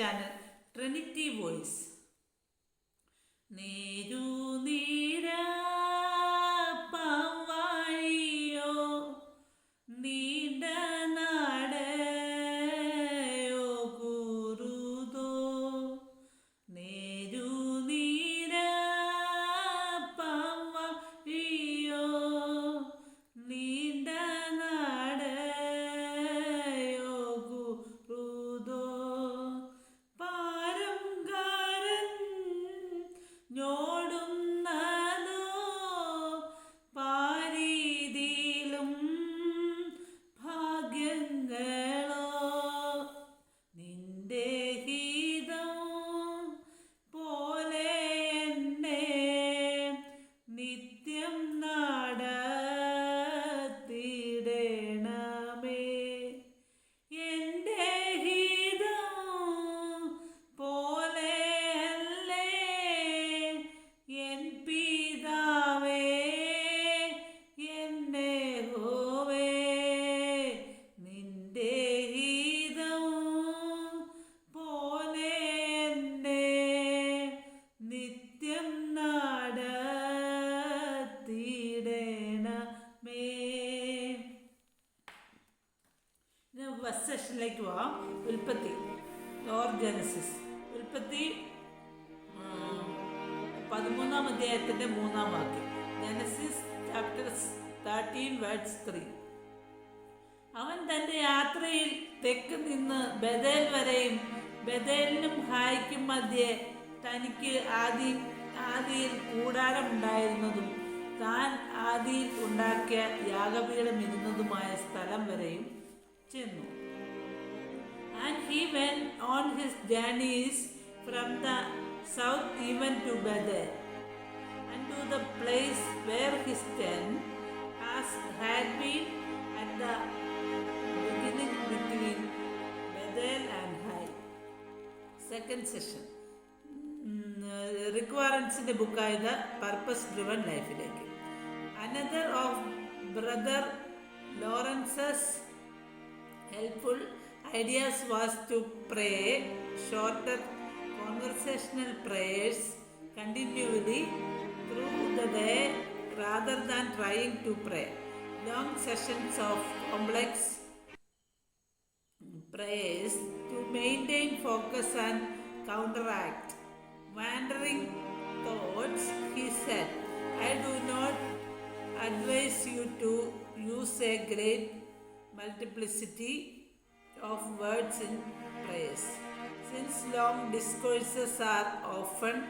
channel Trinity Voice. First വാ ഉൽപ്പത്തി ഓർഗാനസിസ് ഉൽപ്പത്തി പതിമൂന്നാം അധ്യായത്തിന്റെ മൂന്നാം വാക്യം. Genesis chapter thirteen words three അവൻ തന്റെ യാത്രയിൽ തെക്ക് നിന്ന് ബദേൽ വരെയും ബദേലിനും ഹായ്ക്കും മധ്യേ തനിക്ക് ആദി ആദിയിൽ കൂടാരമുണ്ടായിരുന്നതും താൻ ആദിയിൽ ഉണ്ടാക്കിയ യാഗപീഠം ഇരുന്നതുമായ സ്ഥലം വരെയും ചെന്നു. and he went on his journeys from the south even to Bethel, and to the place where his tent has had been at the beginning between Bethel and Hai. Second session റിക്വയറൻസിൻ്റെ ബുക്കായത് purpose driven ലൈഫിലേക്ക് another of brother Lawrence's helpful ideas was to pray shorter conversational prayers continually through the day rather than trying to pray. Long sessions of complex prayers to maintain focus and counteract wandering thoughts he said. I do not advise you to use a great multiplicity of words in prayers, since long discourses are often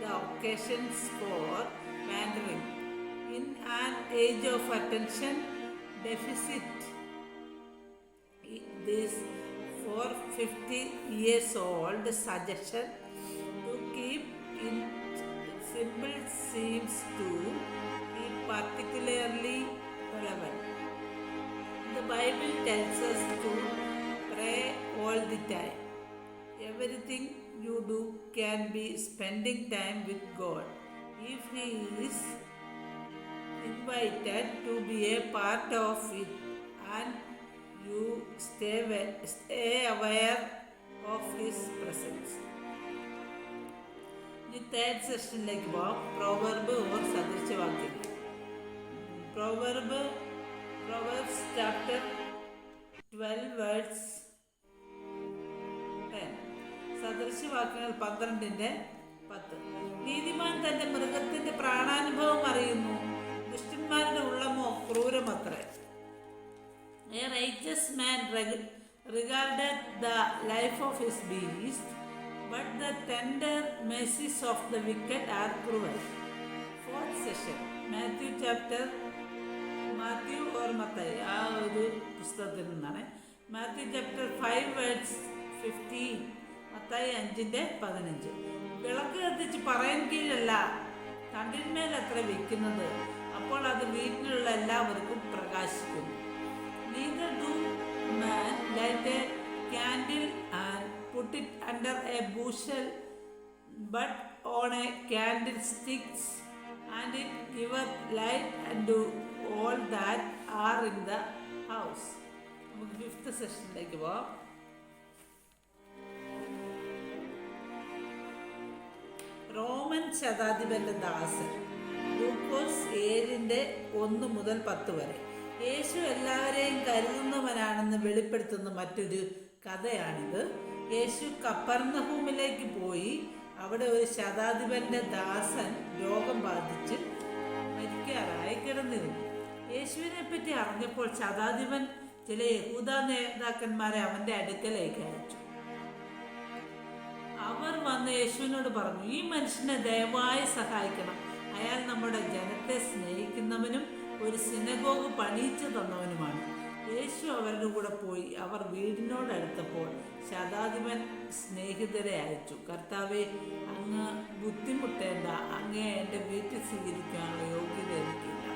the occasions for wandering. In an age of attention deficit, this 450 years old suggestion to keep in simple seems to be particularly relevant. The Bible tells us to pray all the time. Everything you do can be spending time with God. If He is invited to be a part of it and you stay, wa- stay aware of His presence. ഇനി third സെഷനിലേക്ക് പോവാം proverb or സദൃശവാക്യങ്ങൾ proverb proverbs chapter twelve words സദൃശവാക്യങ്ങൾ പന്ത്രണ്ടിന്റെ പത്ത്. നീതിമാൻ തന്റെ മൃഗത്തിന്റെ പ്രാണാനുഭവം അറിയുന്നു. ദുഷ്ടന്മാരുടെ ഉള്ളമോ ക്രൂരമത്രേ. A man regarded the life of his beast but the tender of the wicked are session Matthew chapter Matthew or Mathai. ആ ഒരു പുസ്തകത്തിൽ നിന്നാണ്. Matthew chapter five words fifteen. അത്തായി അഞ്ചിന്റെ പതിനഞ്ച്. വിളക്ക് കത്തിച്ച് പറയാൻ കീഴല്ല തണ്ടിന്മേലത്ര വെക്കുന്നത്. അപ്പോൾ അത് വീട്ടിലുള്ള എല്ലാവർക്കും പ്രകാശിക്കുന്നു നീന്തൽ do man light a candle and put it under a bushel but on a candle sticks and it give light and all that are in the house നമുക്ക് ഫിഫ്ത്ത് സെഷനിലേക്ക് പോവാം. റോമൻ ശതാധിപന്റെ ദാസൻ ലൂക്കോസ് ഏഴിന്റെ ഒന്ന് മുതൽ പത്ത് വരെ. യേശു എല്ലാവരെയും കരുതുന്നവനാണെന്ന് വെളിപ്പെടുത്തുന്ന മറ്റൊരു കഥയാണിത്. യേശു കപ്പർന്നഹൂമിലേക്ക് പോയി. അവിടെ ഒരു ശതാധിപന്റെ ദാസൻ രോഗം ബാധിച്ച് മരിക്കാറായി കിടന്നിരുന്നു. യേശുവിനെ പറ്റി അറിഞ്ഞപ്പോൾ ശതാധിപൻ ചില യഹൂദ നേതാക്കന്മാരെ അവന്റെ അടുക്കലേക്ക് അയച്ചു. വന്ന് യേശുവിനോട് പറഞ്ഞു ഈ മനുഷ്യനെ ദയവായി സഹായിക്കണം. അയാൾ നമ്മുടെ ജനത്തെ സ്നേഹിക്കുന്നവനും ഒരു സിനഗോഗ് പണിയിച്ചു തന്നവനുമാണ്. യേശു അവരുടെ കൂടെ പോയി. അവർ വീടിനോടടുത്തപ്പോൾ ശതാധിപൻ സ്നേഹിതരെ അയച്ചു കർത്താവെ അങ്ങ് ബുദ്ധിമുട്ടേണ്ട. അങ്ങേ എന്റെ വീട്ടിൽ സ്വീകരിക്കാനുള്ള യോഗ്യത എനിക്കില്ല.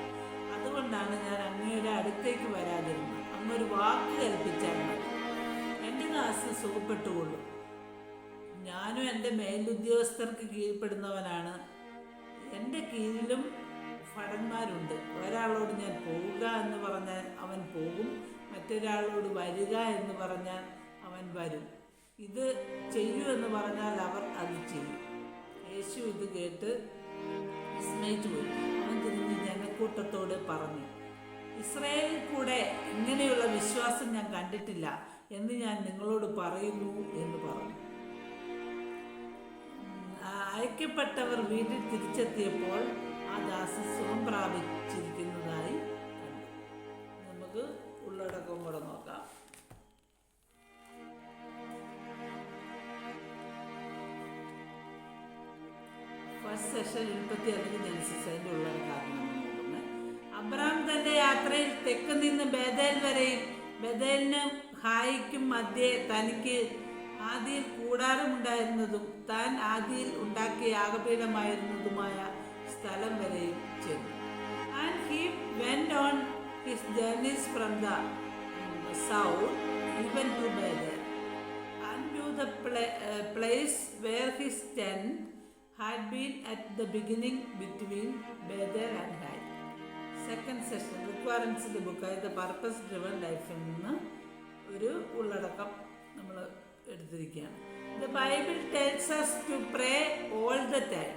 അതുകൊണ്ടാണ് ഞാൻ അങ്ങയുടെ അടുത്തേക്ക് വരാതിരുന്നത്. അങ്ങൊരു വാക്ക് കൽപ്പിച്ചാൽ മതി. എന്റെ ദാസ് സുഖപ്പെട്ടുകൊള്ളും. ഞാനും എന്റെ മേലുദ്യോഗസ്ഥർക്ക് കീഴ്പ്പെടുന്നവനാണ്. എന്റെ കീഴിലും ഭടന്മാരുണ്ട്. ഒരാളോട് ഞാൻ പോവുക എന്ന് പറഞ്ഞാൽ അവൻ പോകും. മറ്റൊരാളോട് വരിക എന്ന് പറഞ്ഞാൽ അവൻ വരും. ഇത് ചെയ്യൂ എന്ന് പറഞ്ഞാൽ അവർ അത് ചെയ്യും. യേശു ഇത് കേട്ട് വിസ്മയിച്ചു പോയി. അവൻ തിരിഞ്ഞ് ജനക്കൂട്ടത്തോട് പറഞ്ഞു ഇസ്രയേലിൽ കൂടെ ഇങ്ങനെയുള്ള വിശ്വാസം ഞാൻ കണ്ടിട്ടില്ല എന്ന് ഞാൻ നിങ്ങളോട് പറയുന്നു എന്ന് പറഞ്ഞു. അയക്കപ്പെട്ടവർ വീട്ടിൽ തിരിച്ചെത്തിയപ്പോൾ ആ ദാസൻ സുഖം പ്രാപിച്ചിരിക്കുന്നതായി നമുക്ക് ഉള്ളടക്കം കൂടെ നോക്കാം. ഫസ്റ്റ് സെഷൻ എഴുപത്തി അഞ്ച് ജനസിസ് അതിന്റെ ഉള്ളടക്കാണ് അബ്രഹാം അബ്രാം തന്റെ യാത്രയിൽ തെക്ക് നിന്ന് ബേദേൽ വരെയും ബേദേലിനും ഹായിക്കും മധ്യേ തനിക്ക് ആദിയിൽ കൂടാരമുണ്ടായിരുന്നതും താൻ ആദിയിൽ ഉണ്ടാക്കിയ യാഗപീഠമായിരുന്നതുമായ സ്ഥലം വരെയും ചെന്നു and he went on his journeys from the south even to Bethel pla- uh, place where his tent had been at the beginning between Bethel and Hai. Second session റിക്വയർമെൻസിന്റെ ബുക്കായ ദ പർപ്പസ് ഡ്രിവൺ ലൈഫിൽ നിന്ന് ഒരു ഉള്ളടക്കം നമ്മൾ എടുത്തിരിക്കുകയാണ്. The Bible tells us to pray all the time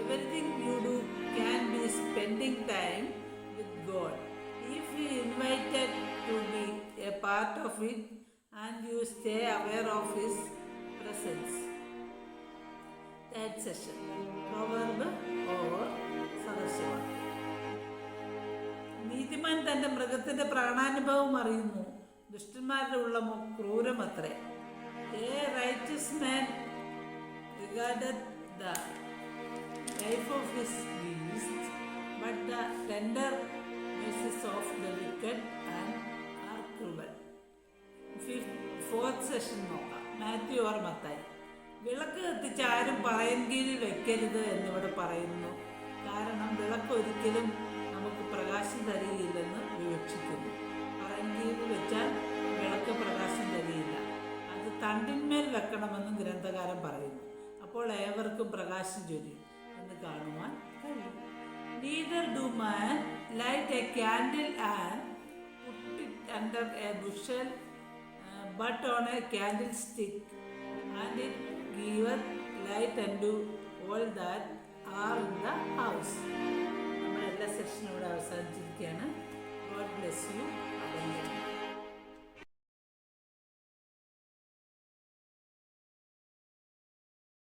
everything you do can be spending time with God if you invited to be a part of it and you stay aware of his presence session proverb or സദസ്യമാണ് നീതിമാൻ തന്റെ മൃഗത്തിന്റെ പ്രാണാനുഭവം അറിയുന്നു. ദുഷ്ടന്മാരുടെ ഉള്ളമോ ക്രൂരമത്രേ. A righteous man regarded life of his beast but the tender fourth session നോക്കാം. Matthew or Mathai വിളക്ക് കത്തിച്ച് ആരും പറയൻ കീഴിൽ വെക്കരുത് എന്നിവിടെ പറയുന്നു. കാരണം വിളക്ക് ഒരിക്കലും നമുക്ക് പ്രകാശം തരികയില്ലെന്ന് വിവക്ഷിക്കുന്നു. എന്ന് വെച്ചാൽ വിളക്ക് പ്രകാശം തരിയില്ല. അത് തണ്ടിന്മേൽ വെക്കണമെന്നും ഗ്രന്ഥകാരൻ പറയുന്നു. അപ്പോൾ ഏവർക്കും പ്രകാശം ചൊരിയും എന്ന് കാണുവാൻ കഴിയും. Neither do man light a candle and under a bushel but on a candlestick and it giveth light and all that are in the house നമ്മൾ എല്ലാ സെഷനും ഇവിടെ അവസാനിച്ചിരിക്കുകയാണ്. God bless you believe.